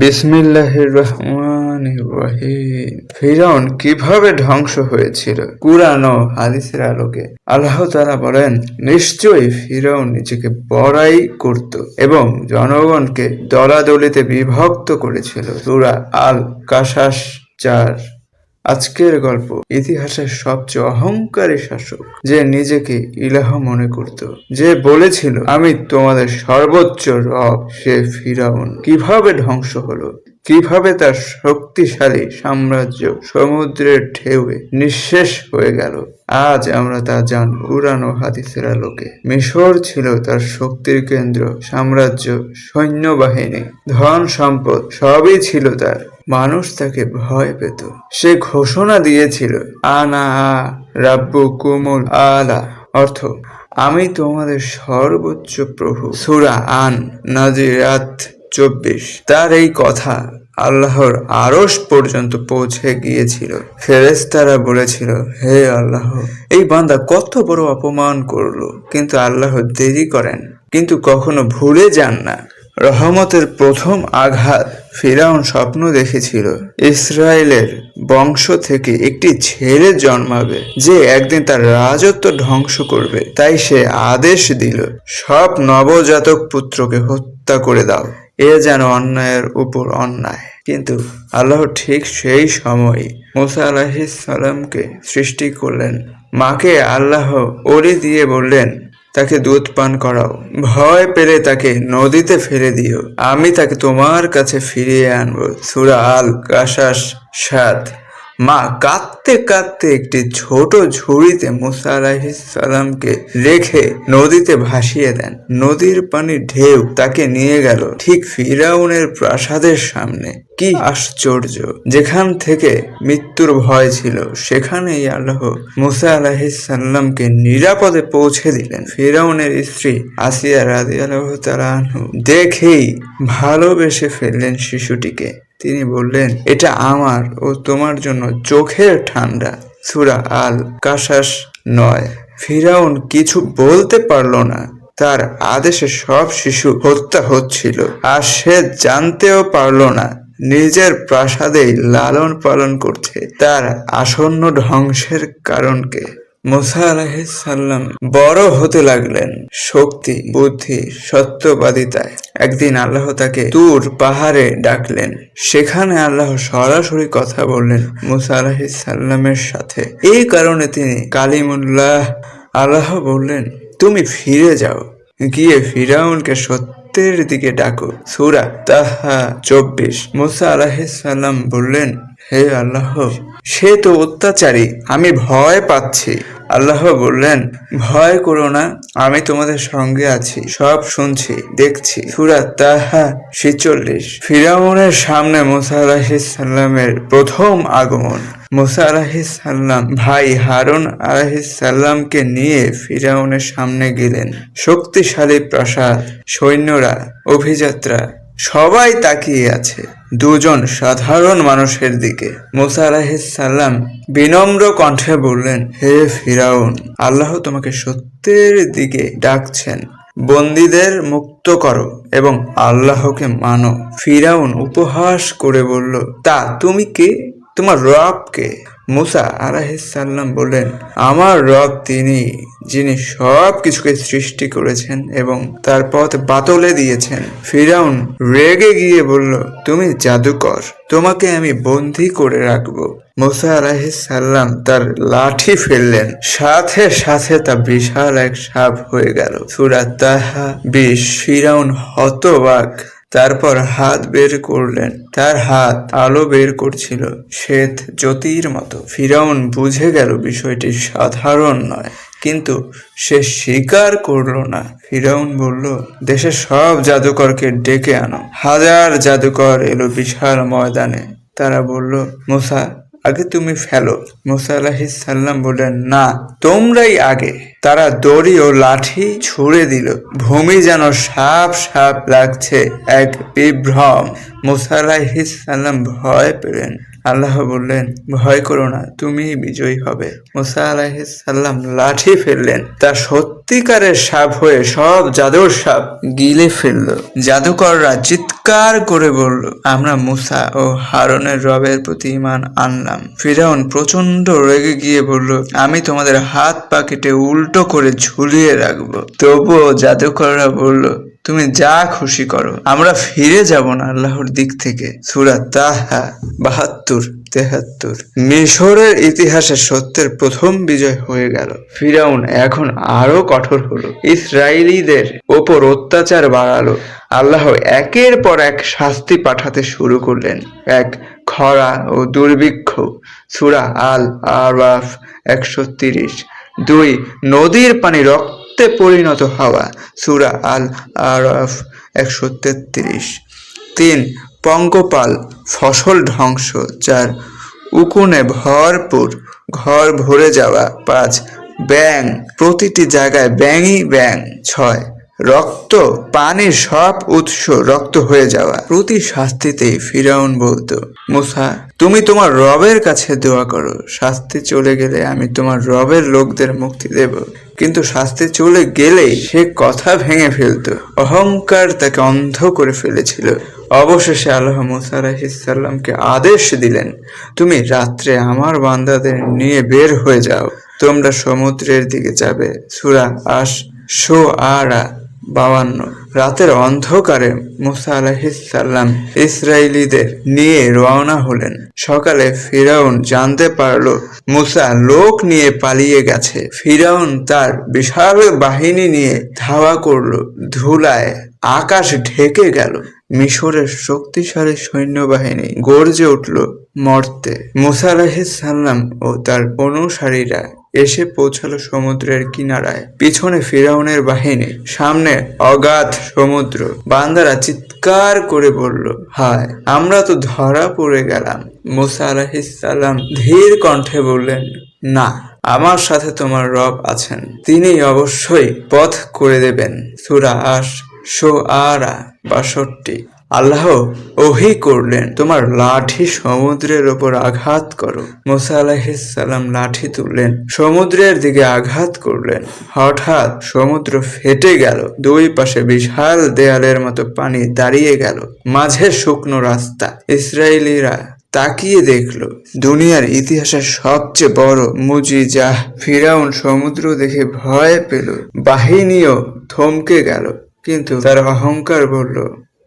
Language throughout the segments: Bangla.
বিসমিল্লাহির রহমান রহিম। ফিরাউন কীভাবে ধ্বংস হয়েছিল? কুরআন ও হাদিসের আলোকে আল্লাহ তারা বলেন, নিশ্চয়ই ফিরাউন নিজেকে বড়াই করত এবং জনগণকে দলাদলিতে বিভক্ত করেছিল। সুরা আল কাসাস চার। আজকের গল্প ইতিহাসের সবচেয়ে অহংকারী শাসক, যে নিজেকে ইলাহ মনে করত। যে বলেছিল, আমি তোমাদের সর্বোচ্চ রব, সে ফিরাউন। কীভাবে ধ্বংস হলো? কীভাবে তার শক্তিশালী সাম্রাজ্য সমুদ্রের ঢেউয়ে নিঃশেষ হয়ে গেল? আজ আমরা তা জান উড়ানো হাদিসের আলোকে। মিশর ছিল তার শক্তির কেন্দ্র, সাম্রাজ্য, সৈন্যবাহিনী, ধন সম্পদ সবই ছিল তার। মানুষ তাকে ভয় পেত। সে ঘোষণা দিয়েছিল, আনা রাব্বু কুমুল আলা। অর্থ, আমি তোমাদের সর্বোচ্চ প্রভু। সুরা আন নাজিরাত চব্বিশ। তার এই কথা আল্লাহর আরশ পর্যন্ত পৌঁছে গিয়েছিল। ফেরেশতারা বলেছিল, হে আল্লাহ, এই বান্দা কত বড় অপমান করল। কিন্তু আল্লাহ দেরি করেন, কিন্তু কখনো ভুলে যান না। রহমতের প্রথম আঘাত ফিরাউন স্বপ্ন দেখেছিল। ইসরায়েলের বংশ থেকে একটি ছেলে জন্মাবে, যে একদিন তার রাজত্ব ধ্বংস করবে। তাই সে আদেশ দিল, সব নবজাতক পুত্রকে হত্যা করে দাও। এ যেন অন্যায়ের উপর অন্যায়। কিন্তু আল্লাহ ঠিক সেই সময় মুসা আলাহিসাল্লামকে সৃষ্টি করলেন। মাকে আল্লাহ ওরি দিয়ে বললেন, তাকে দুধ পান করাও। ভয় পেলে তাকে নদীতে ফেলে দিও। আমি তাকে তোমার কাছে ফিরিয়ে আনব। সুরা আল কাশাস সাত। মা কাঁদতে কাঁদতে একটি ছোট ঝুড়িতে মুসা আলাহিস সালামকে রেখে নদীতে ভাসিয়ে দেন। নদীর পানি ঢেউ তাকে নিয়ে গেল ঠিক ফিরাউনের প্রাসাদের সামনে। কি আশ্চর্য! যেখান থেকে মৃত্যুর ভয় ছিল, সেখানেই আল্লাহ মুসা আলাহিস সাল্লামকে নিরাপদে পৌঁছে দিলেন। ফিরাউনের স্ত্রী আসিয়া রাজি আল্লাহ দেখেই ভালোবেসে ফেললেন শিশুটিকে। তিনি বললেন, এটা আমার ও তোমার জন্য চোখের ঠান্ডা। সুরা আল কাসাস নয়। ফিরাউন কিছু বলতে পারল না। তার আদেশে সব শিশু হত্যা হচ্ছিল। আর সে জানতেও পারল না, নিজের প্রাসাদেই লালন পালন করছে তার আসন্ন ধ্বংসের কারণকে। মুসা আলাহিসাল্লাম বড় হতে লাগলেন। শক্তি, বুদ্ধি, সত্যবাদিতায়। একদিন আল্লাহ তাকে তুর পাহাড়ে ডাকলেন। সেখানে আল্লাহ সরাসরি কথা বললেন মুসা আলাহিসাল্লামের সাথে। এই কারণে তিনি কালিমুল্লাহ, আল্লাহ বললেন, তুমি ফিরে যাও। গিয়ে ফিরাউনকে সত্যের দিকে ডাকো। সুরা তাহা চব্বিশ। মুসা আলাহিসাল্লাম বললেন, হে আল্লাহ, সে তো অত্যাচারী, আমি ভয় পাচ্ছি। আল্লাহ বললেন, ভয় করো না, আমি তোমাদের সঙ্গে আছি, সব শুনছি, দেখছি। সুরাত তাহা ছেচল্লিশ। ফিরাউনের সামনে মুসা আলাহিসাল্লামের প্রথম আগমন। মুসা আলাহিসাল্লাম ভাই হারুন আলাহিসাল্লামকে নিয়ে ফিরাউনের সামনে গেলেন। শক্তিশালী প্রাসাদ, সৈন্যরা, অভিযাত্রা সবাই তাকিয়ে আছে দুজন সাধারণ মানুষের দিকে। মুসা আলাহিসাল্লাম বিনম্র কণ্ঠে বললেন, হে ফিরাউন, আল্লাহ তোমাকে সত্যের দিকে ডাকছেন। বন্দীদের মুক্ত করো এবং আল্লাহকে মানো। ফিরাউন উপহাস করে বলল, তা তুমি কে? তোমার রব কে? মুসা আলাহিসাল্লাম বললেন, আমার রব তিনি, যিনি সব কিছুকে সৃষ্টি করেছেন এবং তার পথ বাতলে দিয়েছেন। ফিরাউন রেগে গিয়ে বলল, তুমি জাদুকর, তোমাকে আমি বন্দি করে রাখব। মুসা আলাহিসাল্লাম তার লাঠি ফেললেন, সাথে সাথে তা বিশাল এক সাপ হয়ে গেল। সুরাত তাহা বিশ, ফিরাউন হতবাক। তারপর হাত বের করলেন। তার হাত আলো বের করছিল। শ্বেত জ্যোতির মতো। ফিরাউন বুঝে গেল বিষয়টি সাধারণ নয়, কিন্তু সে স্বীকার করল না। ফিরাউন বলল দেশের সব জাদুকরকে ডেকে আনো। হাজার জাদুকর এলো বিশাল ময়দানে। তারা বলল, মুসা আগে তুমি ফেলো। মুসা সাল্লাম বললেন, না, তোমরাই আগে। তারা দড়ি ও লাঠি ছুড়ে দিল। ভূমি যেন সাপ সাপ লাগছে, এক বিভ্রম। মুসা সাল্লাম ভয় পেলেন। আল্লাহ বললেন, ভয় করো না তুমি বিজয়ী হবে। মুসা আলাহিসাল্লাম লাঠি ফেললেন। তা সত্যিকারের সাপ হয়ে সব জাদুর সাপ গিলে ফেলল। জাদুকররা চিৎকার করে বলল, আমরা মুসা ও হারনের রবের প্রতি ইমান আনলাম। ফিরাউন প্রচণ্ড রেগে গিয়ে বলল, আমি তোমাদের হাত পা কেটে উল্টো করে ঝুলিয়ে রাখব। তবুও জাদুকররা বলল তুমি যা খুশি করো। আমরা ফিরে যাব না আল্লাহর দিক থেকে। সুরা তাহা, বাহাত্তর, তেহাত্তর। মিশরের ইতিহাসে সত্যের প্রথম বিজয় হয়ে গেল। ফিরাউন এখন আরও কঠোর হলো। ইসরায়েলিদের ওপর অত্যাচার বাড়ালো। আল্লাহ একের পর এক শাস্তি পাঠাতে শুরু করলেন। এক খরা ও দুর্ভিক্ষ। সুরা আল আরাফ একশো তিরিশ। দুই, নদীর পানি রক্তে পরিণত হওয়া। সুরা আল আরাফ একশো তেত্রিশ। তিন, পঙ্গপাল ফসল ধ্বংস, চার, উকুনে ভরপুর ঘর ভরে যাওয়া, পাঁচ ব্যাং প্রতিটি জায়গায় ব্যাঙই ব্যাং ছয়, রক্ত, পানির সব উৎস রক্ত হয়ে যাওয়া। প্রতি শাস্তিতেই ফিরাউন বলতো, মুসা তুমি তোমার রবের কাছে দোয়া করো। শাস্তি চলে গেলে আমি তোমার রবের লোকদের মুক্তি দেব। কিন্তু শাস্তি চলে গেলেই সে কথা ভেঙে ফেলতো। অহংকার তাকে অন্ধ করে ফেলেছিল। অবশেষে আল্লাহ মুসা আলাহিসাল্লামকে আদেশ দিলেন, তুমি রাত্রে আমার বান্দাদের নিয়ে বের হয়ে যাও। তোমরা সমুদ্রের দিকে যাবে। সুরা আশ শো আরা। বাবান্ন রাতের অন্ধকারে মুসা আলাহিসাল্লাম ইসরায়েলিদের নিয়ে রওনা হলেন। সকালে ফিরাউন জানতে পারল, মুসা লোক নিয়ে পালিয়ে গেছে। ফিরাউন তার বিশাল বাহিনী নিয়ে ধাওয়া করল, ধুলায় আকাশ ঢেকে গেল। মিশরের শক্তিশালী সৈন্যবাহিনী গর্জে উঠল মর্তে। মুসা আলাহিসাল্লাম ও তার অনুসারীরা এসে পৌঁছালো সমুদ্রের কিনারায়। পিছনে ফিরাউনের বাহিনী, সামনে অগাধ সমুদ্র। বান্দারা চিৎকার করে বলল, হায়, আমরা তো ধরা পড়ে গেলাম। মুসা আলাহিসাল্লাম ধীর কণ্ঠে বললেন, না, আমার সাথে তোমার রব আছেন। তিনি অবশ্যই পথ করে দেবেন। সুরা আশ সো আরা বাষট্টি। আল্লাহ ওহি করলেন, তোমার লাঠি সমুদ্রের ওপর আঘাত করো। মোসা আলাহিসাল্লাম লাঠি তুললেন, সমুদ্রের দিকে আঘাত করলেন। হঠাৎ সমুদ্র ফেটে গেল, দুই পাশে বিশাল দেয়ালের মতো পানি দাঁড়িয়ে গেল, মাঝে শুকনো রাস্তা। ইসরায়েলিরা তাকিয়ে দেখল, দুনিয়ার ইতিহাসের সবচেয়ে বড় মুজি মুজিজা ফিরাউন সমুদ্র দেখে ভয় পেল, বাহিনীও থমকে গেল। কিন্তু তার অহংকার বলল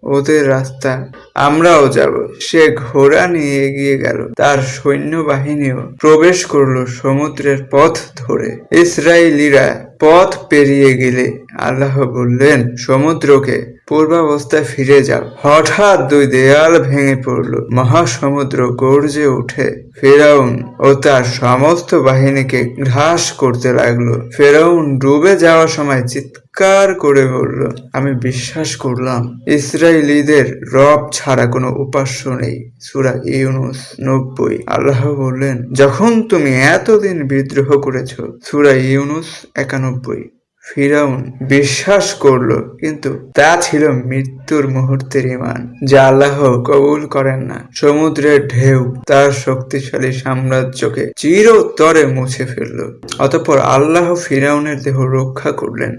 ওদের রাস্তা। আমরাও যাব। সে ঘোড়া নিয়ে এগিয়ে গেল। তার সৈন্যবাহিনীও প্রবেশ করল সমুদ্রের পথ ধরে। ইসরায়েলিরা পথ পেরিয়ে গেলে আল্লাহ বললেন, সমুদ্রকে পূর্বাবস্থায় ফিরে যাও হঠাৎ দুই দেয়াল ভেঙে পড়ল। মহাসমুদ্র গর্জে উঠে ফেরাউন ও তার সমস্ত বাহিনীকে ঘ্রাস করতে লাগল। ফেরাউন ডুবে যাওয়ার সময় চিৎকার করে বলল, আমি বিশ্বাস করলাম, ইসরায়েলিদের রব ছাড়া কোনো উপাস্য নেই। সুরা ইউনুস নব্বই। আল্লাহ বললেন, যখন তুমি এতদিন বিদ্রোহ করেছ, সুরা ইউনুস একানব্বই। ফিরাউন বিশ্বাস করল, কিন্তু তা ছিল মৃত্যুর মুহূর্তের ইমান যা আল্লাহ কবুল করেন না। সমুদ্রের ঢেউ তার শক্তিশালী সাম্রাজ্যকে চিরতরে মুছে ফেলল। অতঃপর আল্লাহ ফিরাউনের দেহ রক্ষা করলেন।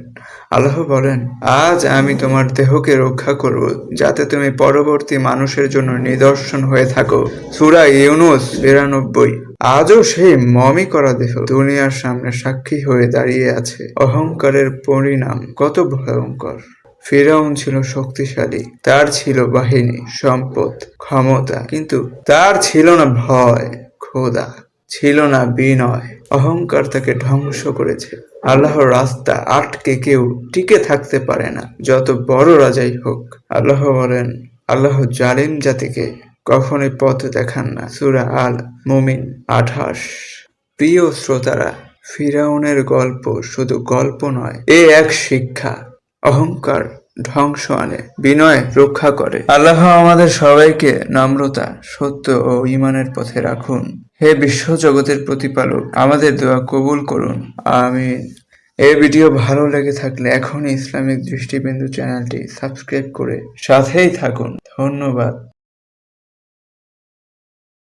আল্লাহ বলেন, আজ আমি তোমার দেহকে রক্ষা করব, যাতে তুমি পরবর্তী মানুষের জন্য নিদর্শন হয়ে থাকো। সুরা ইউনুস বিরানব্বই। আজও সেই মমি করা দেহ দুনিয়ার সামনে সাক্ষী হয়ে দাঁড়িয়ে আছে। অহংকারের পরিণাম কত ভয়ঙ্কর। ফিরাউন ছিল শক্তিশালী, তার ছিল বাহিনী, সম্পদ, ক্ষমতা, কিন্তু তার ছিল না ভয় খোদা ছিল না বিনয়। অহংকার তাকে ধ্বংস করেছে। আল্লাহর রাস্তা আটকে কেউ টিকে থাকতে পারে না। যত বড় রাজাই হোক, আল্লাহ বলেন, আল্লাহ জালিম জাতিকে কখনোই পথ দেখান না। সুরা আল মুমিন, আঠাশ। প্রিয় শ্রোতারা, ফিরাউনের গল্প শুধু গল্প নয়, এ এক শিক্ষা। অহংকার ধ্বংস আনে, বিনয় রক্ষা করে। আল্লাহ আমাদের সবাইকে নম্রতা, সত্য ও ইমানের পথে রাখুন। হে বিশ্ব জগতের প্রতিপালক, আমাদের দোয়া কবুল করুন। আমি এই ভিডিও ভালো লেগে থাকলে এখনই ইসলামিক দৃষ্টিবিন্দু চ্যানেলটি সাবস্ক্রাইব করে সাথেই থাকুন। ধন্যবাদ।